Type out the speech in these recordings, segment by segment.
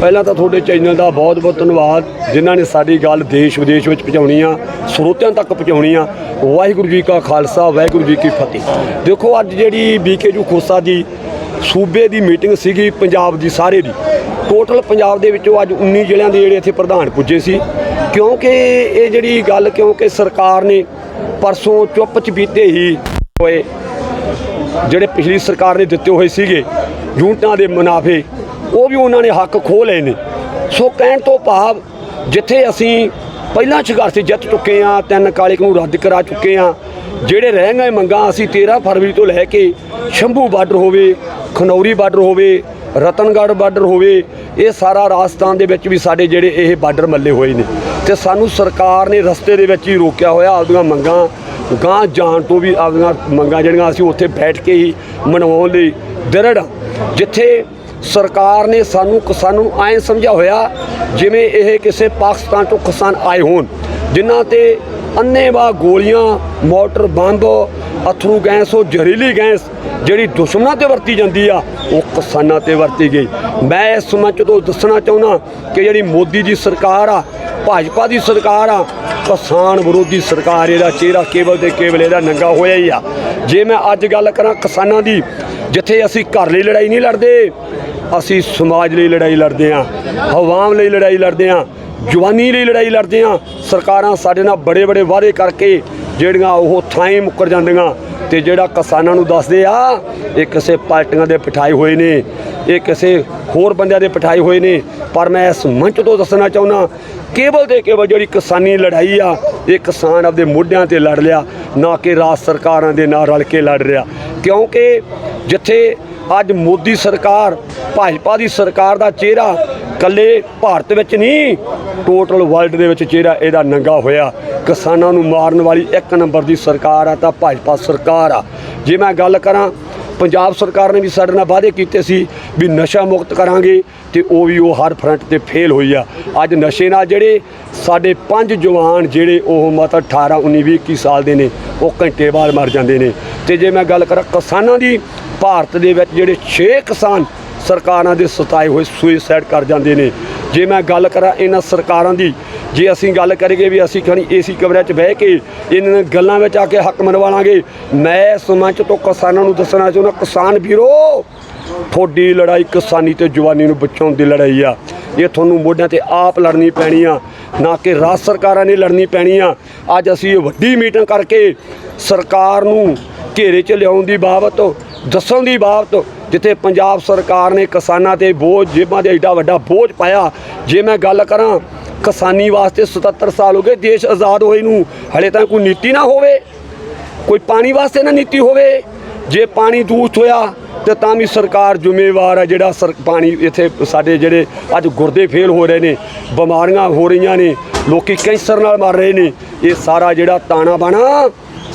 ਪਹਿਲਾਂ ਤਾਂ ਤੁਹਾਡੇ ਚੈਨਲ ਦਾ ਬਹੁਤ ਬਹੁਤ ਧੰਨਵਾਦ, ਜਿਨ੍ਹਾਂ ਨੇ ਸਾਡੀ ਗੱਲ ਦੇਸ਼ ਵਿਦੇਸ਼ ਵਿੱਚ ਪਹੁੰਚਾਉਣੀ ਆ, ਸਰੋਤਿਆਂ ਤੱਕ ਪਹੁੰਚਾਉਣੀ ਆ। ਵਾਹਿਗੁਰੂ ਜੀ ਕਾ ਖਾਲਸਾ, ਵਾਹਿਗੁਰੂ ਜੀ ਕੀ ਫਤਿਹ। ਦੇਖੋ, ਅੱਜ ਜਿਹੜੀ ਬੀਕੇਯੂ ਖੋਸਾ ਦੀ ਸੂਬੇ ਦੀ ਮੀਟਿੰਗ ਸੀਗੀ ਪੰਜਾਬ ਦੀ ਸਾਰੇ ਦੀ। ਟੋਟਲ ਪੰਜਾਬ ਦੇ ਵਿੱਚੋਂ ਅੱਜ 19 ਜ਼ਿਲ੍ਹਿਆਂ ਦੇ ਜਿਹੜੇ ਇੱਥੇ ਪ੍ਰਧਾਨ ਪੁੱਜੇ ਸੀ। ਕਿਉਂਕਿ ਇਹ ਜਿਹੜੀ ਗੱਲ, ਕਿਉਂਕਿ ਸਰਕਾਰ ਨੇ ਪਰਸੋਂ ਚੁੱਪ ਚਪੀਤੇ ਹੀ ਹੋਏ, ਜਿਹੜੇ ਪਿਛਲੀ ਸਰਕਾਰ ਨੇ ਦਿੱਤੇ ਹੋਏ ਸੀਗੇ ਯੂਨਿਟਾਂ ਦੇ ਮੁਨਾਫੇ ਉਹ ਵੀ ਉਹਨਾਂ ਨੇ ਹੱਕ ਖੋਹ ਲਏ ਨੇ। ਸੋ ਕਹਿਣ ਤੋਂ ਭਾਵ ਜਿੱਥੇ ਅਸੀਂ ਪਹਿਲਾਂ ਸੰਘਰਸ਼ ਜਿੱਤ ਚੁੱਕੇ ਆ ਤਿੰਨ ਕਾਲਿਕ ਨੂੰ ਰੱਦ ਕਰਾ ਚੁੱਕੇ ਆ ਜਿਹੜੇ ਰਹਿ ਗਏ ਮੰਗਾਂ ਅਸੀਂ 13 ਫਰਵਰੀ ਤੋਂ ਲੈ ਕੇ ਸ਼ੰਭੂ ਬਾਰਡਰ ਹੋਵੇ, ਖਨੌਰੀ ਬਾਰਡਰ ਹੋਵੇ, ਰਤਨਗੜ੍ਹ ਬਾਰਡਰ ਹੋਵੇ, ਇਹ ਸਾਰਾ ਰਾਜਸਥਾਨ ਦੇ ਵਿੱਚ ਵੀ ਸਾਡੇ ਜਿਹੜੇ ਇਹ ਬਾਰਡਰ ਮੱਲੇ ਹੋਏ ਨੇ। ਤੇ ਸਾਨੂੰ ਸਰਕਾਰ ਨੇ ਰਸਤੇ ਦੇ ਵਿੱਚ ਹੀ ਰੋਕਿਆ ਹੋਇਆ ਆਪਦੀਆਂ ਮੰਗਾਂ ਗਾਂ ਜਾਣ ਤੋਂ ਵੀ ਆਪਦੀਆਂ ਮੰਗਾਂ ਜਿਹੜੀਆਂ ਅਸੀਂ ਉੱਥੇ ਬੈਠ ਕੇ ਹੀ ਮਨਵਾਉਣ ਲਈ ਦਰੜ ਜਿੱਥੇ ਸਰਕਾਰ ਨੇ ਸਾਨੂੰ ਕਿਸਾਨਾਂ ਨੂੰ ਐਂ ਸਮਝਾ ਹੋਇਆ ਜਿਵੇਂ ਇਹ ਕਿਸੇ ਪਾਕਿਸਤਾਨ ਤੋਂ ਕਿਸਾਨ ਆਏ ਹੋਣ, ਜਿਨ੍ਹਾਂ ਤੇ ਅੰਨੇਵਾਹ ਗੋਲੀਆਂ, ਮੋਟਰ ਬੰਬ, ਅਥਰੂ ਗੈਸ, ਉਹ ਜ਼ਹਿਰੀਲੀ ਗੈਸ ਜਿਹੜੀ ਦੁਸ਼ਮਣਾਂ ਤੇ ਵਰਤੀ ਜਾਂਦੀ ਆ, ਉਹ ਕਿਸਾਨਾਂ ਤੇ ਵਰਤੀ ਗਈ। ਮੈਂ ਇਸ ਮੰਚ ਤੋਂ ਦੱਸਣਾ ਚਾਹੁੰਦਾ ਕਿ ਜਿਹੜੀ ਮੋਦੀ ਦੀ ਸਰਕਾਰ ਆ, ਭਾਜਪਾ ਦੀ ਸਰਕਾਰ ਆ, ਕਿਸਾਨ ਵਿਰੋਧੀ ਸਰਕਾਰ, ਇਹਦਾ ਚਿਹਰਾ ਕੇਵਲ ਤੇ ਕੇਵਲ ਇਹਦਾ ਨੰਗਾ ਹੋਇਆ ਹੀ ਆ। ਜੇ ਮੈਂ ਅੱਜ ਗੱਲ ਕਰਾਂ ਕਿਸਾਨਾਂ ਦੀ, ਜਿੱਥੇ ਅਸੀਂ ਘਰ ਲਈ ਲੜਾਈ ਨਹੀਂ ਲੜਦੇ ਅਸੀਂ ਸਮਾਜ ਲਈ ਲੜਾਈ ਲੜਦੇ ਆਂ ਹਵਾਮ ਲਈ ਲੜਾਈ ਲੜਦੇ ਆਂ ਜਵਾਨੀ ਲਈ ਲੜਾਈ ਲੜਦੇ ਆਂ ਸਰਕਾਰਾਂ ਸਾਡੇ ਨਾਲ ਬੜੇ ਬੜੇ ਵਾਅਦੇ ਕਰਕੇ ਜਿਹੜੀਆਂ ਉਹ ਥਾਂ ਹੀ ਮੁੱਕਰ ਜਾਂਦੀਆਂ ਤੇ ਜਿਹੜਾ ਕਿਸਾਨਾਂ ਨੂੰ ਦੱਸਦੇ ਆ, ਇਹ ਕਿਸੇ ਪਾਰਟੀਆਂ ਦੇ ਪਠਾਏ ਹੋਏ ਨੇ, ਇਹ ਕਿਸੇ ਹੋਰ ਬੰਦਿਆਂ ਦੇ ਪਠਾਏ ਹੋਏ ਨੇ, ਪਰ ਮੈਂ ਇਸ ਮੰਚ ਤੋਂ ਦੱਸਣਾ ਚਾਹੁੰਦਾ, ਕੇਵਲ ਤੇ ਕੇਵਲ ਜਿਹੜੀ ਕਿਸਾਨੀ ਲੜਾਈ ਆ, ਇਹ ਕਿਸਾਨ ਆਪਦੇ ਮੋਢਿਆਂ ਤੇ ਲੜ ਲਿਆ, ਨਾ ਕਿ ਰਾਜ ਸਰਕਾਰਾਂ ਦੇ ਨਾਲ ਰਲ ਕੇ ਲੜ ਰਿਹਾ, ਕਿਉਂਕਿ ਜਿੱਥੇ ਅੱਜ ਮੋਦੀ ਸਰਕਾਰ, ਭਾਜਪਾ ਦੀ ਸਰਕਾਰ ਦਾ ਚਿਹਰਾ ਕੱਲੇ ਭਾਰਤ ਵਿੱਚ ਨਹੀਂ ਟੋਟਲ ਵਰਲਡ ਦੇ ਵਿੱਚ ਚਿਹਰਾ ਇਹਦਾ ਨੰਗਾ ਹੋਇਆ। ਕਿਸਾਨਾਂ ਨੂੰ ਮਾਰਨ ਵਾਲੀ ਇੱਕ ਨੰਬਰ ਦੀ ਸਰਕਾਰ ਆ, ਤਾਂ ਭਾਜਪਾ ਸਰਕਾਰ ਆ। ਜੇ ਮੈਂ ਗੱਲ ਕਰਾਂ, ਪੰਜਾਬ ਸਰਕਾਰ ਨੇ ਵੀ ਸਾਡੇ ਨਾਲ ਵਾਅਦੇ ਕੀਤੇ ਸੀ ਵੀ ਨਸ਼ਾ ਮੁਕਤ ਕਰਾਂਗੇ ਤੇ ਉਹ ਵੀ ਉਹ ਹਰ ਫਰੰਟ ਤੇ ਫੇਲ ਹੋਈ ਆ। ਅੱਜ ਨਸ਼ੇ ਨਾਲ ਜਿਹੜੇ ਸਾਡੇ ਪੰਜ ਜਵਾਨ ਜਿਹੜੇ ਉਹ ਮਤਲਬ 18 19 20 21 ਸਾਲ ਦੇ ਨੇ, ਉਹ ਘੰਟੇ ਬਾਅਦ ਮਰ ਜਾਂਦੇ ਨੇ। ਤੇ ਜੇ ਮੈਂ ਗੱਲ ਕਰਾਂ ਕਿਸਾਨਾਂ ਦੀ ਭਾਰਤ ਦੇ ਵਿੱਚ ਜਿਹੜੇ 6 ਕਿਸਾਨ ਸਰਕਾਰਾਂ ਦੇ ਸਤਾਏ ਹੋਏ ਸੁਇਸਾਈਡ ਕਰ ਜਾਂਦੇ ਨੇ। ਜੇ ਮੈਂ ਗੱਲ ਕਰਾਂ ਇਹਨਾਂ ਸਰਕਾਰਾਂ ਦੀ, ਜੇ ਅਸੀਂ ਗੱਲ ਕਰੀਏ ਵੀ ਅਸੀਂ ਖਣੀ ਏਸੀ ਕਮਰੇ 'ਚ ਬਹਿ ਕੇ ਇਹਨਾਂ ਗੱਲਾਂ ਵਿੱਚ ਆ ਕੇ ਹੱਕ ਮਨਵਾ ਲਾਂਗੇ ਮੈਂ ਇਸ ਤੋਂ ਕਿਸਾਨਾਂ ਨੂੰ ਦੱਸਣਾ ਚਾਹੁੰਦਾ, ਕਿਸਾਨ ਵੀਰੋ, ਤੁਹਾਡੀ ਲੜਾਈ ਕਿਸਾਨੀ ਤੇ ਜਵਾਨੀ ਨੂੰ ਬਚਾਉਣ ਦੀ ਲੜਾਈ ਆ। ਇਹ ਤੁਹਾਨੂੰ ਮੋਢਿਆਂ ਤੇ ਆਪ ਲੜਨੀ ਪੈਣੀ ਆ, ਨਾ ਕਿ ਰਾਜ ਸਰਕਾਰਾਂ ਨੇ ਲੜਨੀ ਪੈਣੀ ਆ। ਅੱਜ ਅਸੀਂ ਇਹ ਵੱਡੀ ਮੀਟਿੰਗ ਕਰਕੇ ਸਰਕਾਰ ਨੂੰ ਘੇਰੇ 'ਚ ਲਿਆਉਣ ਦੀ ਬਾਬਤ ਦੱਸਣ ਦੀ ਬਾਬਤ ਜਿੱਥੇ ਪੰਜਾਬ ਸਰਕਾਰ ਨੇ ਕਿਸਾਨਾਂ ਤੇ ਬੋਝ, ਜੇਬਾਂ ਦੇ ਏਡਾ ਵੱਡਾ ਬੋਝ ਪਾਇਆ, ਜੇ ਮੈਂ ਗੱਲ ਕਰਾਂ ਕਿਸਾਨੀ ਵਾਸਤੇ 77 ਸਾਲ ਹੋ ਗਏ, ਦੇਸ਼ ਆਜ਼ਾਦ ਹੋਏ ਨੂੰ, ਹਲੇ ਤਾਂ ਕੋਈ ਨੀਤੀ ਨਾ ਹੋਵੇ, ਕੋਈ ਪਾਣੀ ਵਾਸਤੇ ਨਾ ਨੀਤੀ ਹੋਵੇ, ਜੇ ਪਾਣੀ ਦੂਸ਼ਿਤ ਹੋਇਆ ਤੇ ਤਾਂ ਵੀ ਸਰਕਾਰ ਜ਼ਿੰਮੇਵਾਰ ਹੈ ਜਿਹੜਾ ਸਰ, ਪਾਣੀ ਇੱਥੇ ਸਾਡੇ ਜਿਹੜੇ ਅੱਜ ਗੁਰਦੇ ਫੇਲ ਹੋ ਰਹੇ ਨੇ, ਬਿਮਾਰੀਆਂ ਹੋ ਰਹੀਆਂ ਨੇ, ਲੋਕੀ ਕੈਂਸਰ ਨਾਲ ਮਰ ਰਹੇ ਨੇ, ਇਹ ਸਾਰਾ ਜਿਹੜਾ ਤਾਣਾ ਬਾਣਾ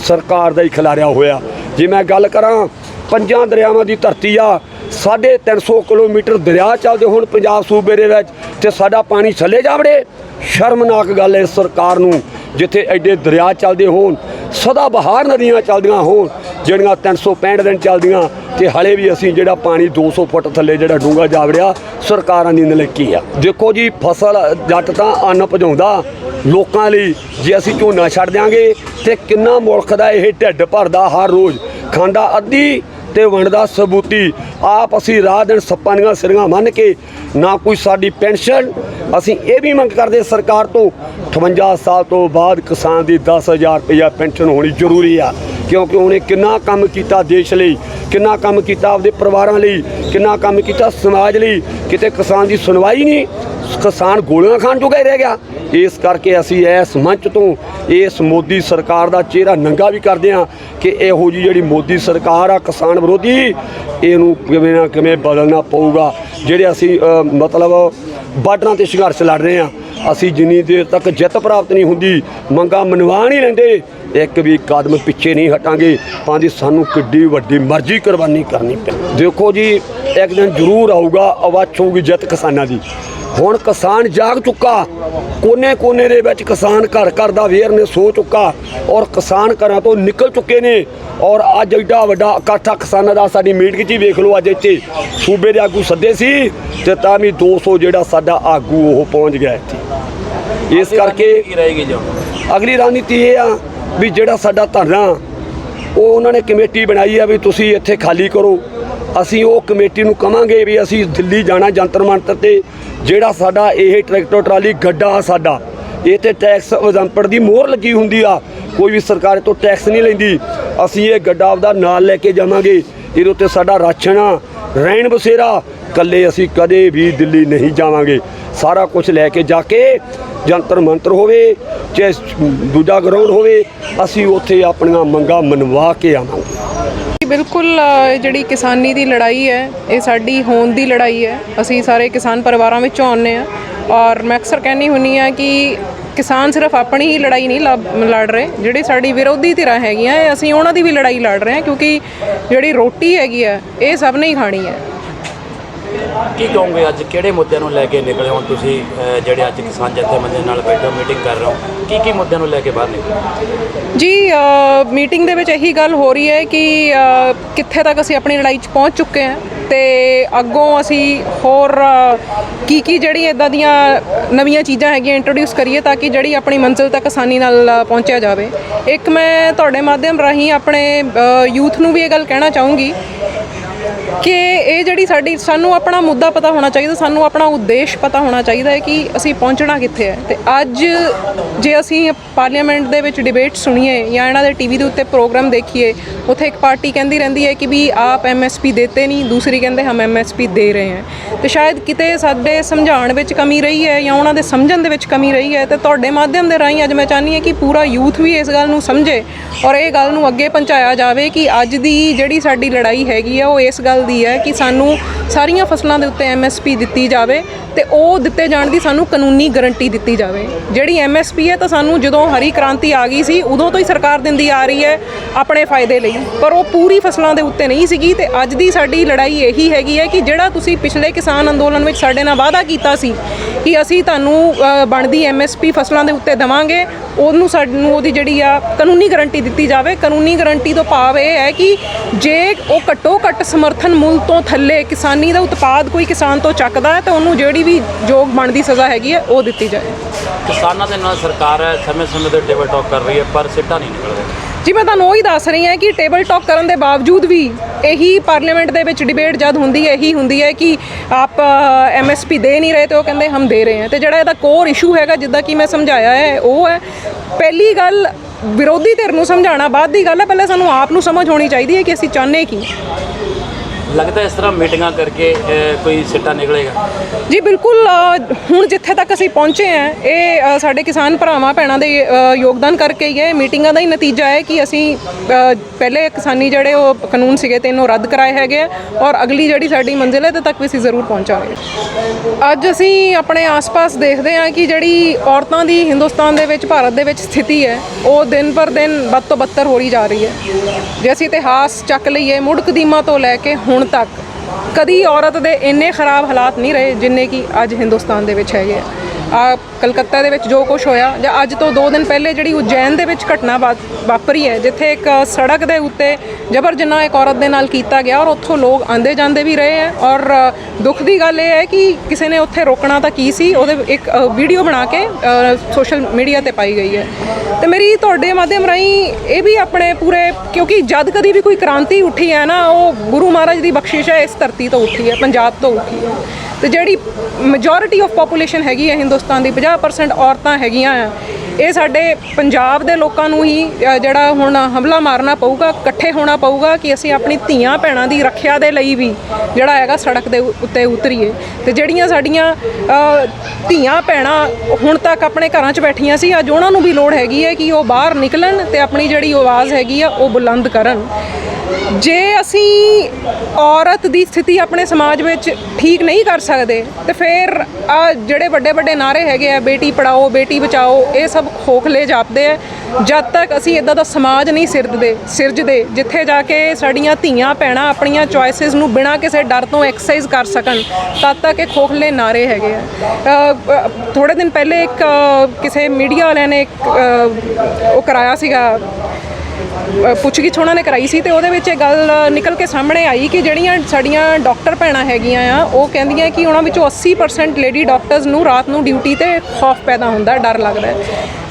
ਸਰਕਾਰ ਦਾ ਹੀ ਖਿਲਾਰਿਆ ਹੋਇਆ। ਜੇ ਮੈਂ ਗੱਲ ਕਰਾਂ ਪੰਜਾਂ ਦਰਿਆਵਾਂ ਦੀ ਧਰਤੀ ਆ। 350 ਕਿਲੋਮੀਟਰ ਦਰਿਆ ਚੱਲਦੇ ਹੁਣ ਪੰਜਾਬ ਸੂਬੇ ਦੇ ਵਿੱਚ ਤੇ ਸਾਡਾ ਪਾਣੀ ਛੱਲੇ ਜਾਵੜੇ। ਸ਼ਰਮਨਾਕ ਗੱਲ ਹੈ ਸਰਕਾਰ ਨੂੰ, ਜਿੱਥੇ ਐਡੇ ਦਰਿਆ ਚੱਲਦੇ ਹੋਣ, ਸਦਾ ਬਹਾਰ ਨਦੀਆਂ ਚੱਲਦੀਆਂ ਹੋਣ, ਜਿਹੜੀਆਂ 365 ਦਿਨ ਚੱਲਦੀਆਂ ਤੇ ਹਲੇ ਵੀ ਅਸੀਂ ਜਿਹੜਾ ਪਾਣੀ 200 ਫੁੱਟ ਥੱਲੇ ਜਿਹੜਾ ਡੂੰਗਾ ਜਾਵੜਿਆ, ਸਰਕਾਰਾਂ ਦੀ ਨਲਕੀ ਆ। ਦੇਖੋ ਜੀ, ਫਸਲ, ਜੱਟ ਤਾਂ ਅੰਨ ਭਜਾਉਂਦਾ। ਲੋਕਾਂ ਲਈ ਜੇ ਅਸੀਂ ਝੋਨਾ ਛੱਡ ਦਿਆਂਗੇ ਤੇ ਕਿੰਨਾ ਮੁਲਕ ਦਾ ਇਹ ਢਿੱਡ ਭਰਦਾ ਹਰ ਰੋਜ਼। ਖਾਂਦਾ ਅੱਧੀ ਤੇ ਵੰਡਦਾ ਸਬੂਤੀ। ਆਪ ਅਸੀਂ ਰਾਹ ਦਿਨ ਸੱਪਾਂ ਦੀਆਂ ਸਿਰਾਂ ਮੰਨ ਕੇ ਨਾ ਕੋਈ ਸਾਡੀ ਪੈਨਸ਼ਨ। ਅਸੀਂ ਇਹ ਵੀ ਮੰਗ ਕਰਦੇ ਸਰਕਾਰ ਤੋਂ 58 ਸਾਲ ਤੋਂ ਬਾਅਦ ਕਿਸਾਨ ਦੀ 10000 ਰੁਪਇਆ ਪੈਨਸ਼ਨ ਹੋਣੀ ਜ਼ਰੂਰੀ ਆ। ਕਿਉਂਕਿ ਉਹਨੇ ਕਿੰਨਾ ਕੰਮ ਕੀਤਾ ਦੇਸ਼ ਲਈ, ਕਿੰਨਾ ਕੰਮ ਕੀਤਾ ਆਪਦੇ ਪਰਿਵਾਰਾਂ ਲਈ, ਕਿੰਨਾ ਕੰਮ ਕੀਤਾ ਸਮਾਜ ਲਈ। ਕਿਤੇ ਕਿਸਾਨ ਦੀ ਸੁਣਵਾਈ ਨਹੀਂ, ਕਿਸਾਨ ਗੋਲੀਆਂ ਖਾਣ ਜੋਗਾ ਹੀ ਰਹਿ ਗਿਆ। ਇਸ ਕਰਕੇ ਅਸੀਂ ਇਸ ਮੰਚ ਤੋਂ ਇਸ ਮੋਦੀ ਸਰਕਾਰ ਦਾ ਚਿਹਰਾ ਨੰਗਾ ਵੀ ਕਰਦੇ ਹਾਂ ਕਿ ਇਹੋ ਜੀ ਜਿਹੜੀ ਮੋਦੀ ਸਰਕਾਰ ਆ ਕਿਸਾਨ ਵਿਰੋਧੀ, ਇਹਨੂੰ ਕਿਵੇਂ ਨਾ ਕਿਵੇਂ ਬਦਲਣਾ ਪਊਗਾ। ਜਿਹੜੇ ਅਸੀਂ ਮਤਲਬ, ਬਾਰਡਰਾਂ ਤੇ ਸੰਘਰਸ਼ ਲੜ ਰਹੇ ਹਾਂ ਅਸੀਂ ਜਿੰਨੀ ਦੇਰ ਤੱਕ ਜਿੱਤ ਪ੍ਰਾਪਤ ਨਹੀਂ ਹੁੰਦੀ, ਮੰਗਾ ਮਨਵਾ ਨਹੀਂ ਲੈਂਦੇ, ਇੱਕ ਵੀ ਕਦਮ ਪਿੱਛੇ ਨਹੀਂ ਹਟਾਂਗੇ। ਭਾਵੇਂ ਸਾਨੂੰ ਕਿੱਡੀ ਵੱਡੀ ਮਰਜ਼ੀ ਕੁਰਬਾਨੀ ਕਰਨੀ ਪਏ ਦੇਖੋ ਜੀ, ਇੱਕ ਦਿਨ ਜ਼ਰੂਰ ਆਊਗਾ, ਆਵਾਜ਼ ਹੋਊਗੀ ਜਿੱਤ ਕਿਸਾਨਾਂ ਦੀ। ਹੁਣ ਕਿਸਾਨ ਜਾਗ ਚੁੱਕਾ। ਕੋਨੇ-ਕੋਨੇ ਦੇ ਵਿੱਚ ਕਿਸਾਨ ਘਰ ਘਰ ਦਾ ਅਵੇਅਰਨੈਸ ਹੋ ਚੁੱਕਾ ਔਰ ਕਿਸਾਨ ਘਰਾਂ ਤੋਂ ਨਿਕਲ ਚੁੱਕੇ ਨੇ ਔਰ ਅੱਜ ਐਡਾ ਵੱਡਾ ਇਕੱਠਾ ਕਿਸਾਨਾਂ ਦਾ ਸਾਡੀ ਮੀਟਿੰਗ 'ਚ ਹੀ ਵੇਖ ਲਓ, ਅੱਜ ਇੱਥੇ ਸੂਬੇ ਦੇ ਆਗੂ ਸੱਦੇ ਸੀ ਤੇ ਤਾਂ ਵੀ 200 ਜਿਹੜਾ ਸਾਡਾ ਆਗੂ ਉਹ ਪਹੁੰਚ ਗਿਆ ਇੱਥੇ। ਇਸ ਕਰਕੇ ਕੀ ਰਹੇਗੀ ਜੋ ਅਗਲੀ ਰਣਨੀਤੀ ਇਹ ਆ ਵੀ ਜਿਹੜਾ ਸਾਡਾ ਧਰਨਾ ਉਹ ਉਹਨਾਂ ਨੇ ਕਮੇਟੀ ਬਣਾਈ ਆ ਵੀ ਤੁਸੀਂ ਇੱਥੇ ਖਾਲੀ ਕਰੋ। ਅਸੀਂ ਉਹ ਕਮੇਟੀ ਨੂੰ ਕਵਾਂਗੇ ਵੀ ਅਸੀਂ ਦਿੱਲੀ ਜਾਣਾ ਜੰਤਰ ਮੰਤਰ ਤੇ ਜਿਹੜਾ ਸਾਡਾ ਇਹ ਟਰੈਕਟਰ ਟਰਾਲੀ ਗੱਡਾ ਸਾਡਾ ਇਹ ਤੇ ਟੈਕਸ ਐਗਜ਼ੈਂਪਟ ਦੀ ਮੋਹਰ ਲੱਗੀ ਹੁੰਦੀ ਆ। ਕੋਈ ਵੀ ਸਰਕਾਰ ਤੋਂ ਟੈਕਸ ਨਹੀਂ ਲੈਂਦੀ। ਅਸੀਂ ਇਹ ਗੱਡਾ ਆਪਦਾ ਨਾਲ ਲੈ ਕੇ ਜਾਵਾਂਗੇ। ਇਹਦੇ ਉੱਤੇ ਸਾਡਾ ਰਾਸ਼ਨ ਆ, ਰਹਿਣ ਬਸੇਰਾ ਕੱਲੇ ਅਸੀਂ ਕਦੇ ਵੀ ਦਿੱਲੀ ਨਹੀਂ ਜਾਵਾਂਗੇ। ਸਾਰਾ ਕੁਝ ਲੈ ਕੇ ਜਾ ਕੇ ਜੰਤਰ ਮੰਤਰ ਹੋਵੇ, ਚਾਹੇ ਦੂਜਾ ਗਰਾਊਂਡ ਹੋਵੇ, ਅਸੀਂ ਉੱਥੇ ਆਪਣੀਆਂ ਮੰਗਾਂ ਮਨਵਾ ਕੇ ਆਵਾਂਗੇ। ਬਿਲਕੁਲ ਜਿਹੜੀ ਕਿਸਾਨੀ ਦੀ ਲੜਾਈ ਹੈ, ਇਹ ਸਾਡੀ ਹੋਂਦ ਦੀ ਲੜਾਈ ਹੈ। ਅਸੀਂ ਸਾਰੇ ਕਿਸਾਨ ਪਰਿਵਾਰਾਂ ਵਿੱਚੋਂ ਆਉਂਦੇ ਆ ਔਰ ਮੈਂ ਅਕਸਰ ਕਹਿੰਦੀ ਹੁੰਨੀ ਆ ਕਿ ਕਿਸਾਨ ਸਿਰਫ ਆਪਣੀ ਹੀ ਲੜਾਈ ਨਹੀਂ ਲੜ- ਰਹੇ, ਜਿਹੜੇ ਸਾਡੀ ਵਿਰੋਧੀ ਧਿਰਾਂ ਹੈਗੀਆਂ ਅਸੀਂ ਉਹਨਾਂ ਦੀ ਵੀ ਲੜਾਈ ਲੜ ਰਹੇ ਹਾਂ, ਕਿਉਂਕਿ ਜਿਹੜੀ ਰੋਟੀ ਹੈਗੀ ਆ ਇਹ ਸਭ ਨੇ ਹੀ ਖਾਣੀ ਹੈ। ਕੀ ਕਹੋਗੇ ਅੱਜ? ਕਿਹੜੇ ਮੁੱਦਿਆਂ ਨੂੰ ਲੈ ਕੇ ਨਿਕਲੇ ਹੋ ਤੁਸੀਂ ਅਹ, ਜਿਹੜੇ ਅੱਜ ਕਿਸਾਨ ਜਥੇਬੰਦੀ ਨਾਲ ਬੈਠੇ ਮੀਟਿੰਗ ਕਰ ਰਹੇ ਹੋ? ਕੀ ਕੀ ਮੁੱਦਿਆਂ ਨੂੰ ਲੈ ਕੇ ਬਾਹਰ ਨਿਕਲੇ? ਜੀ ਮੀਟਿੰਗ ਦੇ ਵਿੱਚ ਇਹੀ ਗੱਲ ਹੋ ਰਹੀ ਹੈ ਕਿ ਅ, ਕਿੱਥੇ ਤੱਕ ਅਸੀਂ ਆਪਣੀ ਲੜਾਈ 'ਚ ਪਹੁੰਚ ਚੁੱਕੇ ਹਾਂ ਤੇ ਅੱਗੋਂ ਅਸੀਂ ਹੋਰ ਅ, ਕੀ ਕੀ ਜਿਹੜੀ ਇਦਾਂ ਦੀਆਂ ਨਵੀਆਂ ਚੀਜ਼ਾਂ ਹੈਗੀਆਂ ਇੰਟਰੋਡਿਊਸ ਕਰੀਏ ਤਾਂ ਕਿ ਜਿਹੜੀ ਆਪਣੀ ਮੰਜ਼ਿਲ ਤੱਕ ਆਸਾਨੀ ਨਾਲ ਅ, ਪਹੁੰਚਿਆ ਜਾਵੇ। ਇੱਕ ਮੈਂ ਤੁਹਾਡੇ ਮਾਧਿਅਮ ਰਾਹੀਂ ਆਪਣੇ ਯੂਥ ਨੂੰ ਵੀ ਇਹ ਗੱਲ ਕਹਿਣਾ ਚਾਹੂੰਗੀ ਕਿ ਇਹ ਜਿਹੜੀ ਸਾਡੀ, ਸਾਨੂੰ ਆਪਣਾ ਮੁੱਦਾ ਪਤਾ ਹੋਣਾ ਚਾਹੀਦਾ, ਸਾਨੂੰ ਆਪਣਾ ਉਦੇਸ਼ ਪਤਾ ਹੋਣਾ ਚਾਹੀਦਾ ਹੈ ਕਿ ਅਸੀਂ ਪਹੁੰਚਣਾ ਕਿੱਥੇ ਹੈ। ਤੇ ਅੱਜ ਜੇ ਅਸੀਂ ਪਾਰਲੀਮੈਂਟ ਦੇ ਵਿੱਚ ਡਿਬੇਟ ਸੁਣੀਏ ਜਾਂ ਇਹਨਾਂ ਦੇ ਟੀਵੀ ਦੇ ਉੱਤੇ ਪ੍ਰੋਗਰਾਮ ਦੇਖੀਏ, ਉੱਥੇ ਇੱਕ ਪਾਰਟੀ ਕਹਿੰਦੀ ਰਹਿੰਦੀ ਹੈ ਕਿ ਵੀ ਆਪ ਐਮਐਸਪੀ ਦੇਤੇ ਨਹੀਂ, ਦੂਸਰੀ ਕਹਿੰਦੇ ਹਮ ਐਮਐਸਪੀ ਦੇ ਰਹੇ ਹਾਂ। ਤੇ ਸ਼ਾਇਦ ਕਿਤੇ ਸਾਡੇ ਸਮਝਾਉਣ ਵਿੱਚ ਕਮੀ ਰਹੀ ਹੈ ਜਾਂ ਉਹਨਾਂ ਦੇ ਸਮਝਣ ਦੇ ਵਿੱਚ ਕਮੀ ਰਹੀ ਹੈ, ਤੇ ਤੁਹਾਡੇ ਮਾਧਿਅਮ ਦੇ ਰਾਹੀਂ ਅੱਜ ਮੈਂ ਚਾਹਨੀ ਹਾਂ ਕਿ ਪੂਰਾ ਯੂਥ ਵੀ ਇਸ ਗੱਲ ਨੂੰ ਸਮਝੇ ਔਰ ਇਹ ਗੱਲ ਨੂੰ ਅੱਗੇ ਪਹੁੰਚਾਇਆ ਜਾਵੇ ਕਿ ਅੱਜ ਦੀ ਜਿਹੜੀ ਸਾਡੀ ਲੜਾਈ ਹੈਗੀ ਆ, ਉਹ ਇਸ ਗੱਲ ਦੀ ਹੈ ਕਿ ਸਾਨੂੰ ਸਾਰੀਆਂ ਫਸਲਾਂ ਦੇ ਉੱਤੇ ਐਮਐਸਪੀ ਦਿੱਤੀ ਜਾਵੇ ਤੇ ਉਹ ਦਿੱਤੇ ਜਾਣ ਦੀ ਸਾਨੂੰ ਕਾਨੂੰਨੀ ਗਾਰੰਟੀ ਦਿੱਤੀ ਜਾਵੇ। ਜਿਹੜੀ ਐਮਐਸਪੀ ਹੈ ਤਾਂ ਸਾਨੂੰ ਜਦੋਂ ਹਰੀ ਕ੍ਰਾਂਤੀ ਆ ਗਈ ਸੀ ਉਦੋਂ ਤੋਂ ਹੀ ਸਰਕਾਰ ਦਿੰਦੀ ਆ ਰਹੀ ਹੈ ਆਪਣੇ ਫਾਇਦੇ ਲਈ। ਪਰ ਉਹ ਪੂਰੀ ਫਸਲਾਂ ਦੇ ਉੱਤੇ ਨਹੀਂ ਸੀਗੀ ਤੇ ਅੱਜ ਦੀ ਸਾਡੀ ਲੜਾਈ ਇਹੀ ਹੈਗੀ ਹੈ ਕਿ ਜਿਹੜਾ ਤੁਸੀਂ ਪਿਛਲੇ ਕਿਸਾਨ ਅੰਦੋਲਨ ਵਿੱਚ ਸਾਡੇ ਨਾਲ ਵਾਅਦਾ ਕੀਤਾ ਸੀ ਕਿ ਅਸੀਂ ਤੁਹਾਨੂੰ ਅ, ਬਣਦੀ ਐਮਐਸਪੀ ਫਸਲਾਂ ਦੇ ਉੱਤੇ ਦੇਵਾਂਗੇ ਉਹਨੂੰ ਸਾਨੂੰ ਉਹਦੀ ਜਿਹੜੀ ਆ ਕਾਨੂੰਨੀ ਗਾਰੰਟੀ ਦਿੱਤੀ ਜਾਵੇ। ਕਾਨੂੰਨੀ ਗਾਰੰਟੀ ਤੋਂ ਭਾਵ ਇਹ ਹੈ ਕਿ ਜੇ ਉਹ ਘੱਟੋ ਘੱਟ ਸਮਰਥਨ ਮੁੱਲ ਤੋਂ ਥੱਲੇ ਕਿਸਾਨੀ ਦਾ ਉਤਪਾਦ ਕੋਈ ਕਿਸਾਨ ਤੋਂ ਚੱਕਦਾ ਹੈ ਤਾਂ ਉਹਨੂੰ ਜਿਹੜੀ ਵੀ ਯੋਗ ਬਣਦੀ ਸਜ਼ਾ ਹੈਗੀ ਹੈ ਉਹ ਦਿੱਤੀ ਜਾਏ। ਕਿਸਾਨਾਂ ਦੇ ਨਾਲ ਸਰਕਾਰ ਸਮੇਂ-ਸਮੇਂ ਤੇ ਟੇਬਲ ਟਾਕ ਕਰ ਰਹੀ ਹੈ ਪਰ ਸਿੱਟਾ ਨਹੀਂ ਨਿਕਲ ਰਿਹਾ। ਜੀ ਮੈਂ ਤੁਹਾਨੂੰ ਉਹੀ ਦੱਸ ਰਹੀ ਹਾਂ ਕਿ ਟੇਬਲ ਟਾਕ ਕਰਨ ਦੇ ਬਾਵਜੂਦ ਵੀ ਇਹੀ ਪਾਰਲੀਮੈਂਟ ਦੇ ਵਿੱਚ ਡਿਬੇਟ ਜਦ ਹੁੰਦੀ ਹੈ ਇਹੀ ਹੁੰਦੀ ਹੈ ਕਿ ਆਪ ਐਮਐਸਪੀ ਦੇ ਨਹੀਂ ਰਹੇ ਤੇ ਉਹ ਕਹਿੰਦੇ ਹਮ ਦੇ ਰਹੇ ਹਾਂ। ਤੇ ਜਿਹੜਾ ਇਹਦਾ ਕੋਰ ਇਸ਼ੂ ਹੈਗਾ ਜਿੱਦਾਂ ਕਿ ਮੈਂ ਸਮਝਾਇਆ ਹੈ ਉਹ ਹੈ ਪਹਿਲੀ ਗੱਲ ਵਿਰੋਧੀ ਧਿਰ ਨੂੰ ਸਮਝਾਉਣਾ ਬਾਅਦ ਦੀ ਗੱਲ ਹੈ ਪਹਿਲਾਂ ਸਾਨੂੰ ਆਪ ਨੂੰ ਸਮਝ ਹੋਣੀ ਚਾਹੀਦੀ ਹੈ ਕਿ ਅਸੀਂ ਚਾਹੁੰਦੇ ਕੀ। ਲੱਗਦਾ ਇਸ ਤਰ੍ਹਾਂ ਮੀਟਿੰਗਾਂ ਕਰਕੇ ਕੋਈ ਸਿੱਟਾ ਨਿਕਲੇਗਾ? ਜੀ, ਬਿਲਕੁਲ ਹੁਣ ਜਿੱਥੇ ਤੱਕ ਅਸੀਂ ਪਹੁੰਚੇ ਹਾਂ, ਇਹ ਸਾਡੇ ਕਿਸਾਨ ਭਰਾਵਾਂ, ਭੈਣਾਂ ਦੇ ਯੋਗਦਾਨ ਕਰਕੇ ਹੀ ਹੈ। ਮੀਟਿੰਗਾਂ ਦਾ ਹੀ ਨਤੀਜਾ ਹੈ ਕਿ ਅਸੀਂ ਪਹਿਲੇ ਕਿਸਾਨੀ ਜਿਹੜੇ ਉਹ ਕਾਨੂੰਨ ਸੀਗੇ ਤੇ ਇਹਨੂੰ ਰੱਦ ਕਰਾਏ ਹੈਗੇ ਆ ਔਰ ਅਗਲੀ ਜਿਹੜੀ ਸਾਡੀ ਮੰਜ਼ਿਲ ਹੈ ਤੇ ਤੱਕ ਵੀ ਅਸੀਂ ਜ਼ਰੂਰ ਪਹੁੰਚਾਂਗੇ ਅੱਜ ਅਸੀਂ ਆਪਣੇ ਆਸ-ਪਾਸ ਦੇਖਦੇ ਹਾਂ ਕਿ ਜਿਹੜੀ ਔਰਤਾਂ ਦੀ ਹਿੰਦੁਸਤਾਨ ਦੇ ਵਿੱਚ, ਭਾਰਤ ਦੇ ਵਿੱਚ ਸਥਿਤੀ ਹੈ, ਉਹ ਦਿਨ ਪਰ ਦਿਨ ਬਦ ਤੋਂ ਬੱਤਰ ਹੋ ਰਹੀ ਜਾ ਰਹੀ ਹੈ। ਜੇ ਅਸੀਂ ਇਤਿਹਾਸ ਚੱਕ ਲਈਏ ਮੁੱਢ ਕਦੀਮਾ ਤੋਂ ਲੈ ਕੇ ਹੁਣ ਹੁਣ ਤੱਕ ਕਦੀ ਔਰਤ ਦੇ ਇੰਨੇ ਖਰਾਬ ਹਾਲਾਤ ਨਹੀਂ ਰਹੇ ਜਿੰਨੇ ਕਿ ਅੱਜ ਹਿੰਦੁਸਤਾਨ ਦੇ ਵਿੱਚ ਹੈਗੇ ਆ। ਆ ਕਲਕੱਤਾ ਦੇ ਵਿੱਚ ਜੋ ਕੁਝ ਹੋਇਆ, ਜਾਂ ਅੱਜ ਤੋਂ 2 ਦਿਨ ਪਹਿਲੇ ਜਿਹੜੀ ਉਜੈਨ ਦੇ ਵਿੱਚ ਘਟਨਾ ਵਾ- ਵਾਪਰੀ ਹੈ, ਜਿੱਥੇ ਇੱਕ ਸੜਕ ਦੇ ਉੱਤੇ ਜਬਰ ਜਨਾਹ ਇੱਕ ਔਰਤ ਦੇ ਨਾਲ ਕੀਤਾ ਗਿਆ ਔਰ ਉੱਥੋਂ ਲੋਕ ਆਂਦੇ ਜਾਂਦੇ ਵੀ ਰਹੇ ਹੈ ਔਰ ਦੁੱਖ ਦੀ ਗੱਲ ਇਹ ਹੈ ਕਿ ਕਿਸੇ ਨੇ ਉੱਥੇ ਰੋਕਣਾ ਤਾਂ ਕੀ ਸੀ, ਉਹਦੇ ਇੱਕ ਵੀਡੀਓ ਬਣਾ ਕੇ ਸੋਸ਼ਲ ਮੀਡੀਆ ਤੇ ਪਾਈ ਗਈ ਹੈ। ਤੇ ਮੇਰੀ ਤੁਹਾਡੇ ਮਾਧਿਅਮ ਰਾਹੀਂ ਇਹ ਵੀ ਆਪਣੇ ਪੂਰੇ, ਕਿਉਂਕਿ ਜਦ ਕਦੀ ਵੀ ਕੋਈ ਕ੍ਰਾਂਤੀ ਉੱਠੀ ਹੈ ਨਾ, ਉਹ ਗੁਰੂ ਮਹਾਰਾਜ ਦੀ ਬਖਸ਼ਿਸ਼ ਹੈ, ਇਸ ਧਰਤੀ ਤੋਂ ਉੱਠੀ ਹੈ, ਪੰਜਾਬ ਤੋਂ ਉੱਠੀ ਹੈ। ਤੇ ਜਿਹੜੀ ਮੈਜੋਰਿਟੀ ਆਫ ਪੋਪੂਲੇਸ਼ਨ ਹੈਗੀ ਹੈ ਹਿੰਦੁਸਤਾਨ ਦੀ 50% ਔਰਤਾਂ ਹੈਗੀਆਂ ਆ, ਇਹ ਸਾਡੇ ਪੰਜਾਬ ਦੇ ਲੋਕਾਂ ਨੂੰ ਹੀ ਜਿਹੜਾ ਹੁਣ ਹਮਲਾ ਮਾਰਨਾ ਪਊਗਾ, ਇਕੱਠੇ ਹੋਣਾ ਪਊਗਾ ਕਿ ਅਸੀਂ ਆਪਣੀ ਧੀਆਂ ਭੈਣਾਂ ਦੀ ਰੱਖਿਆ ਦੇ ਲਈ ਵੀ ਜਿਹੜਾ ਹੈਗਾ ਸੜਕ ਦੇ ਉੱਤੇ ਉਤਰੀਏ। ਤੇ ਜਿਹੜੀਆਂ ਸਾਡੀਆਂ ਧੀਆਂ ਭੈਣਾਂ ਹੁਣ ਤੱਕ ਆਪਣੇ ਘਰਾਂ 'ਚ ਬੈਠੀਆਂ ਸੀ, ਅੱਜ ਉਹਨਾਂ ਨੂੰ ਵੀ ਲੋੜ ਹੈਗੀ ਹੈ ਕਿ ਉਹ ਬਾਹਰ ਨਿਕਲਣ ਤੇ ਆਪਣੀ ਜਿਹੜੀ ਆਵਾਜ਼ ਹੈਗੀ ਆ, ਉਹ ਬੁਲੰਦ ਕਰਨ। ਜੇ ਅਸੀਂ ਔਰਤ ਦੀ ਸਥਿਤੀ ਆਪਣੇ ਸਮਾਜ ਵਿੱਚ ਠੀਕ ਨਹੀਂ ਕਰ ਸਕਦੇ, ਤੇ ਫਿਰ ਆ ਜਿਹੜੇ ਵੱਡੇ ਵੱਡੇ ਨਾਰੇ ਹੈਗੇ ਆ, ਬੇਟੀ ਪੜਾਓ, ਬੇਟੀ ਬਚਾਓ, ਇਹ ਸਭ ਖੋਖਲੇ ਜਾਪਦੇ ਆ, ਜਦ ਤੱਕ ਅਸੀਂ ਇਦਾਂ ਦਾ ਸਮਾਜ ਨਹੀਂ ਸਿਰਜਦੇ ਸਿਰਜਦੇ, ਜਿੱਥੇ ਜਾ ਕੇ ਸਾਡੀਆਂ ਧੀਆਂ, ਭੈਣਾਂ ਆਪਣੀਆਂ ਚੋਇਸਸ ਨੂੰ ਬਿਨਾਂ ਕਿਸੇ ਡਰ ਤੋਂ ਐਕਸਰਸਾਈਜ਼ ਕਰ ਸਕਣ, ਤਦ ਤੱਕ ਇਹ ਖੋਖਲੇ ਨਾਰੇ ਹੈਗੇ ਆ। ਥੋੜੇ ਦਿਨ ਪਹਿਲੇ ਇੱਕ ਕਿਸੇ ਮੀਡੀਆ ਵਾਲਿਆਂ ਨੇ ਇੱਕ ਉਹ ਕਰਾਇਆ ਸੀਗਾ ਪੁੱਛਗਿੱਛ ਉਹਨਾਂ ਨੇ ਕਰਾਈ ਸੀ ਤੇ ਉਹਦੇ ਵਿੱਚ ਇਹ ਗੱਲ ਨਿਕਲ ਕੇ ਸਾਹਮਣੇ ਆਈ ਕਿ ਜਿਹੜੀਆਂ ਸਾਡੀਆਂ ਡਾਕਟਰ ਭੈਣਾਂ ਹੈਗੀਆਂ ਆ, ਉਹ ਕਹਿੰਦੀਆਂ ਕਿ ਉਹਨਾਂ ਵਿੱਚੋਂ 80% ਲੇਡੀ ਡਾਕਟਰਸ ਨੂੰ ਰਾਤ ਨੂੰ ਡਿਊਟੀ ਤੇ ਖੌਫ ਪੈਦਾ ਹੁੰਦਾ, ਡਰ ਲੱਗਦਾ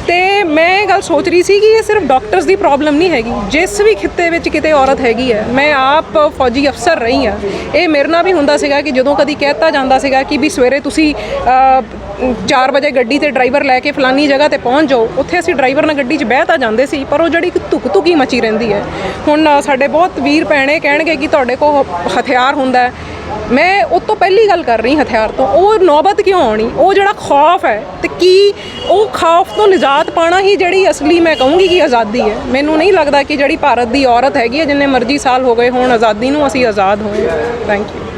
ਤੇ ਮੈਂ ਇਹ ਗੱਲ ਸੋਚ ਰਹੀ ਸੀ ਕਿ ਇਹ ਸਿਰਫ ਡਾਕਟਰਸ ਦੀ ਪ੍ਰੋਬਲਮ ਨਹੀਂ ਹੈਗੀ। ਜਿਸ ਵੀ ਖਿੱਤੇ ਵਿੱਚ ਕਿਤੇ ਔਰਤ ਹੈਗੀ ਹੈ, ਮੈਂ ਆਪ ਫੌਜੀ ਅਫਸਰ ਰਹੀ ਹਾਂ। ਇਹ ਮੇਰੇ ਨਾਲ ਵੀ ਹੁੰਦਾ ਸੀਗਾ ਕਿ ਜਦੋਂ ਕਦੀ ਕਹਿਤਾ ਜਾਂਦਾ ਸੀਗਾ ਕਿ ਵੀ ਸਵੇਰੇ ਤੁਸੀਂ 4 ਵਜੇ ਗੱਡੀ ਤੇ ਡਰਾਈਵਰ ਲੈ ਕੇ ਫਲਾਨੀ ਜਗ੍ਹਾ ਤੇ ਪਹੁੰਚ ਜਾਓ, ਉੱਥੇ ਅਸੀਂ ਡਰਾਈਵਰ ਨਾਲ ਗੱਡੀ 'ਚ ਬਹਿ ਤਾਂ ਜਾਂਦੇ ਸੀ, ਪਰ ਉਹ ਜਿਹੜੀ ਇੱਕ ਧੁੱਕ ਧੁਕੀ ਮਚੀ ਰਹਿੰਦੀ ਹੈ। ਹੁਣ ਸਾਡੇ ਬਹੁਤ ਵੀਰ ਭੈਣੇ ਕਹਿਣਗੇ ਕਿ ਤੁਹਾਡੇ ਕੋਲ ਹਥਿਆਰ ਹੁੰਦਾ ਹੈ। ਮੈਂ ਉਹ ਤੋਂ ਪਹਿਲੀ ਗੱਲ ਕਰ ਰਹੀ ਹਥਿਆਰ ਤੋਂ, ਉਹ ਨੌਬਤ ਕਿਉਂ ਆਉਣੀ? ਉਹ ਜਿਹੜਾ ਖੌਫ ਹੈ ਤੇ ਕੀ ਉਹ ਖੌਫ ਤੋਂ ਨਿਜਾਤ ਪਾਣਾ ਹੀ ਜਿਹੜੀ ਅਸਲੀ ਮੈਂ ਕਹੂੰਗੀ ਕਿ ਆਜ਼ਾਦੀ ਹੈ। ਮੈਨੂੰ ਨਹੀਂ ਲੱਗਦਾ ਕਿ ਜਿਹੜੀ ਭਾਰਤ ਦੀ ਔਰਤ ਹੈਗੀ ਹੈ, ਜਿੰਨੇ ਮਰਜ਼ੀ ਸਾਲ ਹੋ ਗਏ ਹੋਣ, ਆਜ਼ਾਦੀ ਨੂੰ ਅਸੀਂ ਆਜ਼ਾਦ ਹੋਏ ਥੈਂਕ ਯੂ